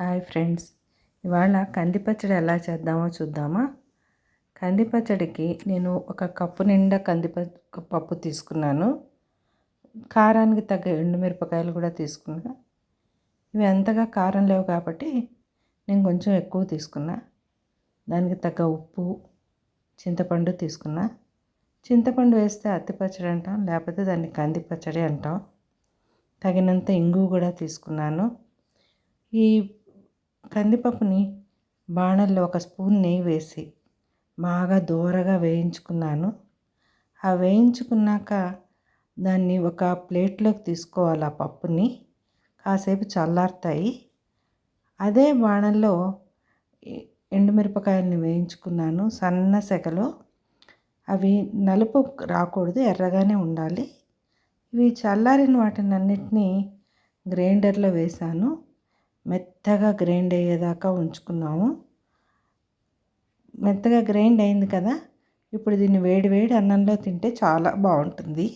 Hi friends. ఇవాళ కందిపచ్చడి ఎలా చేద్దామో చూద్దామా? కందిపచ్చడికి నేను ఒక కప్పు నిండా కందిప పప్పు తీసుకున్నాను. కారానికి తగ్గ ఎండుమిరపకాయలు కూడా తీసుకున్నా. ఇవి అంతగా కారం లేవు కాబట్టి నేను కొంచెం ఎక్కువ తీసుకున్నా. దానికి తగ్గ ఉప్పు చింతపండు తీసుకున్నా. చింతపండు వేస్తే అత్తి పచ్చడి అంటాం లేకపోతే దాన్ని కంది పచ్చడి అంటాం. తగినంత ఇంగు కూడా తీసుకున్నాను. ఈ కందిపప్పుని బాణల్లో ఒక స్పూన్ నెయ్యి వేసి బాగా దోరగా వేయించుకున్నాను. ఆ వేయించుకున్నాక దాన్ని ఒక ప్లేట్లోకి తీసుకోవాలి ఆ పప్పుని. కాసేపు చల్లారుతాయి. అదే బాణల్లో ఎండుమిరపకాయలని వేయించుకున్నాను సన్న సెగలో. అవి నలుపు రాకూడదు ఎర్రగానే ఉండాలి. ఇవి చల్లారిన వాటిని అన్నిటినీ గ్రైండర్లో వేశాను మెత్తగా గ్రైండ్ అయ్యేదాకా ఉంచుకున్నాము మెత్తగా గ్రైండ్ అయింది కదా ఇప్పుడు దీన్ని వేడి వేడి అన్నంలో తింటే చాలా బాగుంటుంది.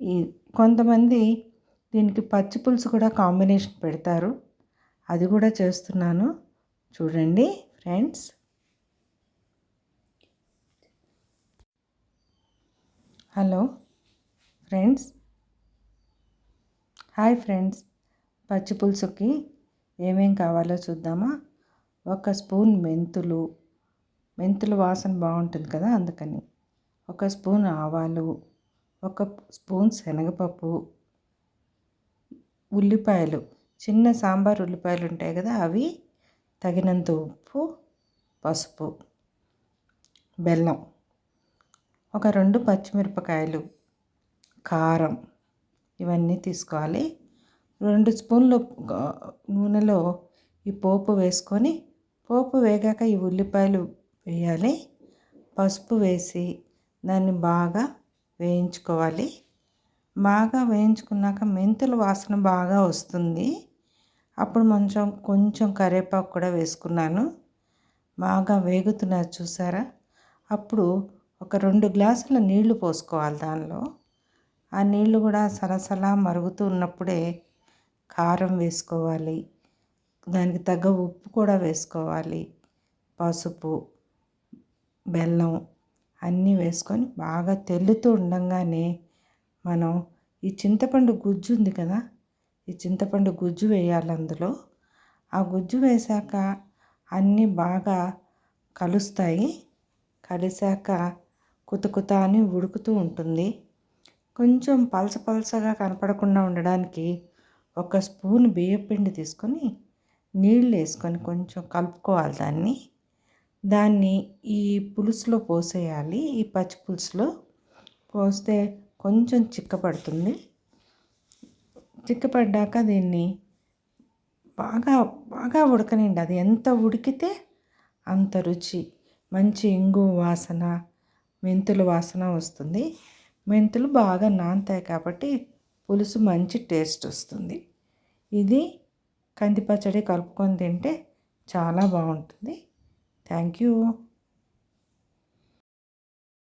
ఈ కొంతమంది దీనికి పచ్చి పులుసు కూడా కాంబినేషన్ పెడతారు. అది కూడా చేస్తున్నాను. చూడండి friends. Hello friends. Hi friends. పచ్చి పులుసుకి ఏమేం కావాలో చూద్దామా? ఒక స్పూన్ మెంతులు. మెంతులు వాసన బాగుంటుంది కదా అందుకని. ఒక స్పూన్ ఆవాలు. ఒక స్పూన్ శనగపప్పు. ఉల్లిపాయలు. చిన్న సాంబార్ ఉల్లిపాయలు ఉంటాయి కదా అవి. తగినంత ఉప్పు పసుపు బెల్లం. ఒక రెండు పచ్చిమిరపకాయలు. కారం. ఇవన్నీ తీసుకోవాలి. రెండు స్పూన్లు నూనెలో ఈ పోపు వేసుకొని పోపు వేగాక ఈ ఉల్లిపాయలు వేయాలి. పసుపు వేసి దాన్ని బాగా వేయించుకోవాలి. బాగా వేయించుకున్నాక మెంతుల వాసన బాగా వస్తుంది. అప్పుడు కొంచెం కొంచెం కరివేపాకు కూడా వేసుకున్నాను. బాగా వేగుతున్నారు చూసారా? అప్పుడు ఒక రెండు గ్లాసుల నీళ్ళు పోసుకోవాలి దానిలో. ఆ నీళ్ళు కూడా సరసలా మరుగుతూ ఉన్నప్పుడే కారం వేసుకోవాలి. దానికి తగ్గ ఉప్పు కూడా వేసుకోవాలి. పసుపు బెల్లం అన్నీ వేసుకొని బాగా తెల్లుతూ ఉండగానే మనం ఈ చింతపండు గుజ్జు ఉంది కదా ఈ చింతపండు గుజ్జు వేయాలి అందులో. ఆ గుజ్జు వేశాక అన్నీ బాగా కలుస్తాయి. కలిసాక కుత అని ఉడుకుతూ ఉంటుంది. కొంచెం పలస పలసగా కనపడకుండా ఉండడానికి ఒక స్పూన్ బియ్యపిండి తీసుకొని నీళ్ళు వేసుకొని కొంచెం కలుపుకోవాలి దాన్ని. దాన్ని ఈ పులుసులో పోసేయాలి. ఈ పచ్చి పులుసులో పోస్తే కొంచెం చిక్కపడుతుంది. చిక్కపడ్డాక దీన్ని బాగా బాగా ఉడకనిండి అది ఎంత ఉడికితే అంత రుచి. మంచి ఇంగు వాసన మెంతుల వాసన వస్తుంది. మెంతులు బాగా నానతాయి కాబట్టి పులుసు మంచి టేస్ట్ వస్తుంది. ఇది కంది పచ్చడి కలుపుకొని తింటే చాలా బాగుంటుంది. Thank you.